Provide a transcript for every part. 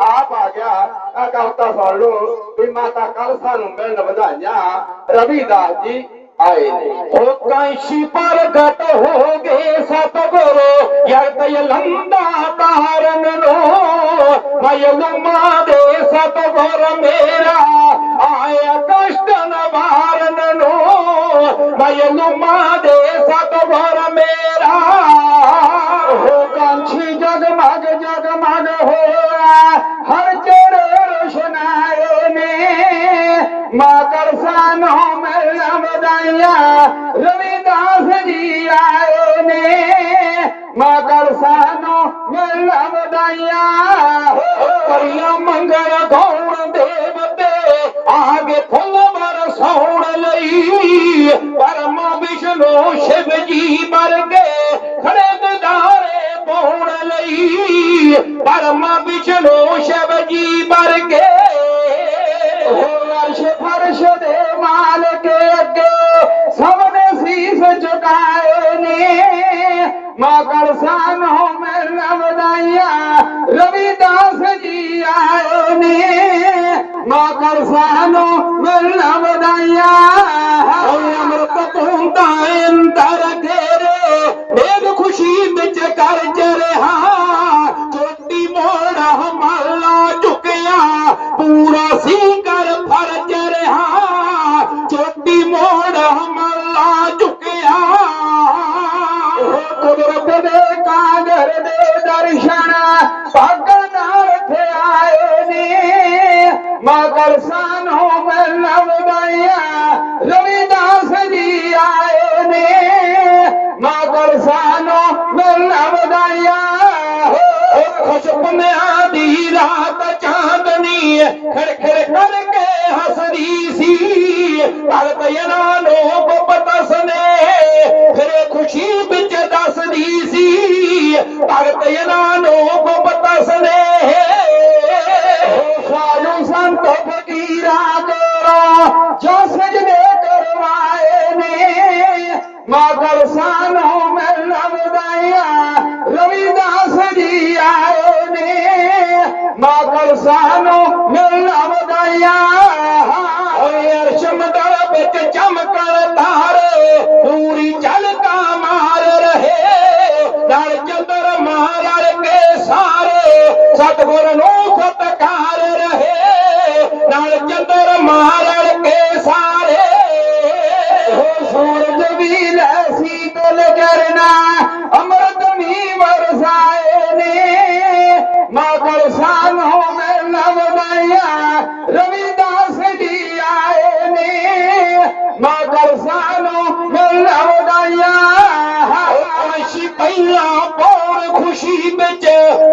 ਆਪ ਆ ਗਿਆ ਆ ਕਹਤਾ ਸੁਣ ਲੋ ਵੀ ਮਾਤਾ ਕੱਲ ਸਾਨੂੰ ਮਿਲਣ ਵਧਾਈਆਂ, ਰਵੀਦਾਸ ਜੀ ਆਏ ਨੇ। ਉਹ ਕਾਂਸ਼ੀ ਪ੍ਰਗਟ ਹੋ ਗਏ ਸਤਗੁਰੂ ਯਰਤ ਲੰਦਾ ਤਾਰਨ ਨੂੰ। ਮਯਲੁਮਾ ਦੇ ਸਤਗੁਰ ਮੇਰਾ, ਆਇਆ ਕਸ਼ਟ ਨਵਾਰਨ ਨੂੰ। ਮਯਲੁਮਾ ਦੇ ਸਤਗੁਰ ڪر سو مائي روداس جي آئي مان ڪر سو مهلائي منگل ٿورو ਵਧਾਈਆਂ ਰਵਿਦਾਸ ਜੀ ਆਏ ਨੇ ਮਾਂ ਕਲਸਾਨੋ ਦਰਸ਼ਨ ਭਾਗਣ ਨਾਲ ਇੱਥੇ ਆਏ ਨੇ। ਮਗਰ ਸਾਨੂੰ ਹੋ ਮਿਲਣ ਵਧਾਈਆਂ ਰਵਿਦਾਸ ਜੀ ਆਏ ਨੇ। ਮਾਂ ਕਰਸਾਨ ਮਿਲਣ ਵਧਾਈਆਂ ਖੁਸ਼ਬਨਿਆਂ ਦੀ ਰਾਤ ਚਾਂਦਨੀ ਖੜਖੜ ਕਰਕੇ ਹੱਸਦੀ ਸੀ। ਭਗਤ ਇਹਨਾਂ ਲੋਕ ਭਗਤ ਇਹਨਾਂ ਲੋਕ ਪਤਸਨੇ ਸਾਜੂ ਸੰਤ ਫਕੀਰਾਂ ਕੋਲੋਂ ਜੋ ਸਜਦੇ ਕਰਵਾਏ ਨੇ ਮਾਂ ਗਲਸਾਨੋਂ ਮਿਲਣ ਵਧਾਈਆਂ ਰਵਿਦਾਸ ਜੀ ਆਏ ਨੇ, ਮਾਂ ਗਲਸਾਨੋਂ ਮਿਲਣ ਵਧਾਈਆਂ ਓਏ ਅਰਸ਼ਮ ਦਲ ਸਤਗੁਰ ਨੂੰ ਸਤਕਾਰ ਰਹੇ, ਨਾਲ ਚੰਦਰ ਮਾਰ ਕੇ ਸਾਰੇ। ਹੋ ਸੂਰਜ ਵੀ ਲੈ ਸੀਤਲ ਕਰਨਾ ਅੰਮ੍ਰਿਤ ਮੀ ਵਰਸਾਏ ਨੇ। ਮਾਂ ਕਲਸਾਨ ਹੋ ਮਿਲਣ ਵਧਾਈਆਂ ਰਵਿਦਾਸ ਜੀ ਆਏ ਨੇ। ਮਾਂ ਕਲਸਾਨ ਹੋ ਮਿਲਣ ਵਧਾਈਆਂ ਖੁਸ਼ੀ ਪਹਿਲਾਂ ਪੌਣ ਖੁਸ਼ੀ ਵਿੱਚ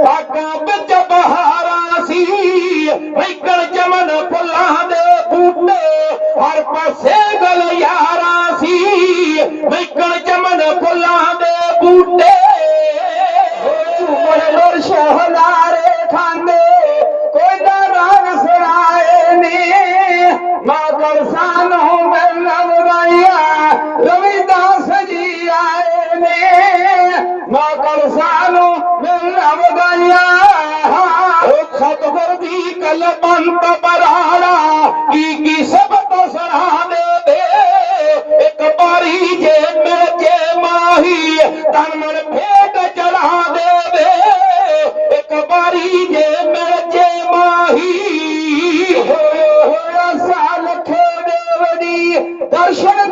ਬਾਗਾਂ ਵਿੱਚ ਬਹਾਰਾਂ ਸੀ। ਵੈਕਣ ਚਮਨ ਫੁੱਲਾਂ ਦੇ ਬੂਟੇ, ਹਰ ਪਾਸੇ ਗਲ ਯਾਰਾਂ ਸੀ। ਵੈਕਣ ਚਮਨ ਫੁੱਲਾਂ ਦੇ ਬੂਟੇ ਮਾਂ ਗਲਸਾਨ ਹੋ ਸਤਗੁਰ ਦੀ ਕਲਬੰਤ ਬਰਾੜਾ ਕੀ ਕੀ ਸਬਤ ਸਰਾਣੇ ਦੇ। ਇੱਕ ਵਾਰੀ ਜੇ ਮਿਲ ਜੇ ਮਾਹੀ, ਤਨ ਮਨ ਭੇਟ ਚੜਾ ਦੇਵੇ ਇੱਕ ਵਾਰੀ ਜੇ ਮਿਲ ਜੇ ਮਾਹੀ ਹੋਇਆ ਸਾਲ ਖੇਡਵਦੀ ਦਰਸ਼ਨ